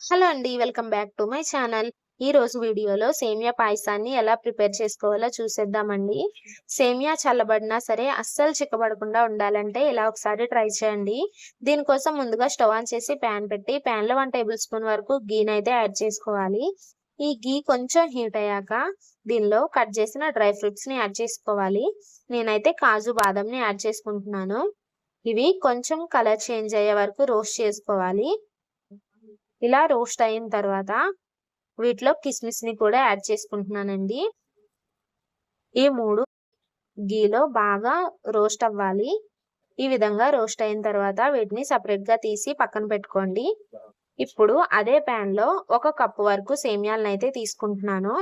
Hello అండి welcome back to my channel. ఈ రోజు వీడియోలో సేమియా పాయసాన్ని ఎలా ప్రిపేర్ చేసుకోవాలో చూసేద్దామండి. సేమియా చల్లబడినా సరే అస్సలు చిక్కబడకుండా ఉండాలంటే ఇలా ఒకసారి ట్రై చేయండి. దీనికోసం ముందుగా స్టవ్ ఆన్ చేసి ప్యాన్ పెట్టి ప్యాన్లో వన్ టేబుల్ స్పూన్ వరకు గీని అయితే యాడ్ చేసుకోవాలి. ఈ గీ కొంచెం హీట్ అయ్యాక దీనిలో కట్ చేసిన డ్రై ఫ్రూట్స్ని యాడ్ చేసుకోవాలి. నేనైతే కాజు బాదంని యాడ్ చేసుకుంటున్నాను. ఇవి కొంచెం కలర్ చేంజ్ అయ్యే వరకు రోస్ట్ చేసుకోవాలి. ఇలా రోస్ట్ అయిన తర్వాత వీటిలో కిస్మిస్ని కూడా యాడ్ చేసుకుంటున్నానండి. ఈ మూడు గీలో బాగా రోస్ట్ అవ్వాలి. ఈ విధంగా రోస్ట్ అయిన తర్వాత వీటిని సపరేట్గా తీసి పక్కన పెట్టుకోండి. ఇప్పుడు అదే ప్యాన్లో ఒక కప్పు వరకు సేమియాలను అయితే తీసుకుంటున్నాను.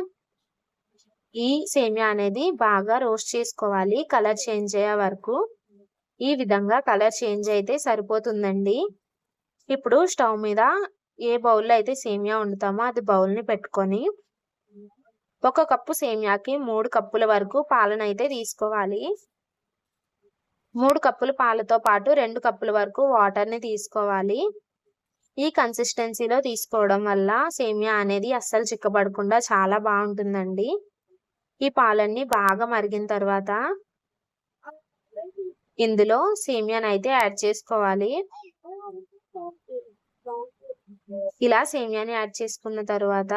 ఈ సేమియా అనేది బాగా రోస్ట్ చేసుకోవాలి. కలర్ చేంజ్ అయ్యే వరకు ఈ విధంగా కలర్ చేంజ్ అయితే సరిపోతుందండి. ఇప్పుడు స్టవ్ మీద ఏ బౌల్లో అయితే సేమియా వండుతామో అది బౌల్ని పెట్టుకొని ఒక కప్పు సేమియాకి మూడు కప్పుల వరకు పాలను అయితే తీసుకోవాలి. మూడు కప్పుల పాలతో పాటు రెండు కప్పుల వరకు వాటర్ని తీసుకోవాలి. ఈ కన్సిస్టెన్సీలో తీసుకోవడం వల్ల సేమియా అనేది అస్సలు చిక్కబడకుండా చాలా బాగుంటుందండి. ఈ పాలన్నీ బాగా మరిగిన తర్వాత ఇందులో సేమియాని అయితే యాడ్ చేసుకోవాలి. ఇలా సేమియాని యాడ్ చేసుకున్న తర్వాత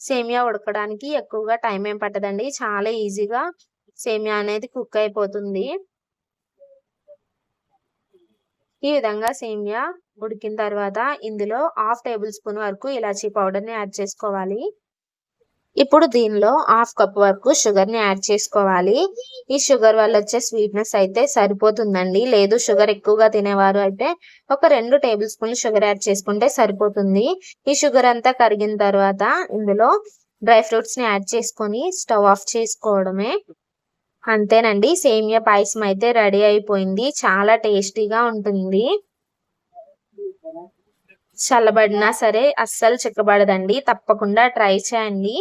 సేమియా ఉడకడానికి ఎక్కువగా టైం ఏం పట్టదండి. చాలా ఈజీగా సేమియా అనేది కుక్ అయిపోతుంది. ఈ విధంగా సేమియా ఉడికిన తర్వాత ఇందులో హాఫ్ టేబుల్ స్పూన్ వరకు ఇలాచీ పౌడర్ని యాడ్ చేసుకోవాలి. ఇప్పుడు దీనిలో హాఫ్ కప్ వరకు షుగర్ని యాడ్ చేసుకోవాలి. ఈ షుగర్ వల్ల వచ్చే స్వీట్నెస్ అయితే సరిపోతుందండి. లేదు షుగర్ ఎక్కువగా తినేవారు అయితే ఒక రెండు టేబుల్ స్పూన్ షుగర్ యాడ్ చేసుకుంటే సరిపోతుంది. ఈ షుగర్ అంతా కరిగిన తర్వాత ఇందులో డ్రై ఫ్రూట్స్ని యాడ్ చేసుకొని స్టవ్ ఆఫ్ చేసుకోవడమే. అంతేనండి. సేమియా పాయసం అయితే రెడీ అయిపోయింది. చాలా టేస్టీగా ఉంటుంది. చల్లబడినా సరే అస్సలు చిక్కబడదండి. తప్పకుండా ట్రై చేయండి.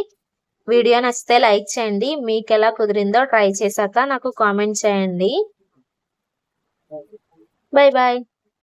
వీడియో నచ్చితే లైక్ చేయండి. మీకు ఎలా కుదిరిందో ట్రై చేశాక నాకు కామెంట్ చేయండి. Bye bye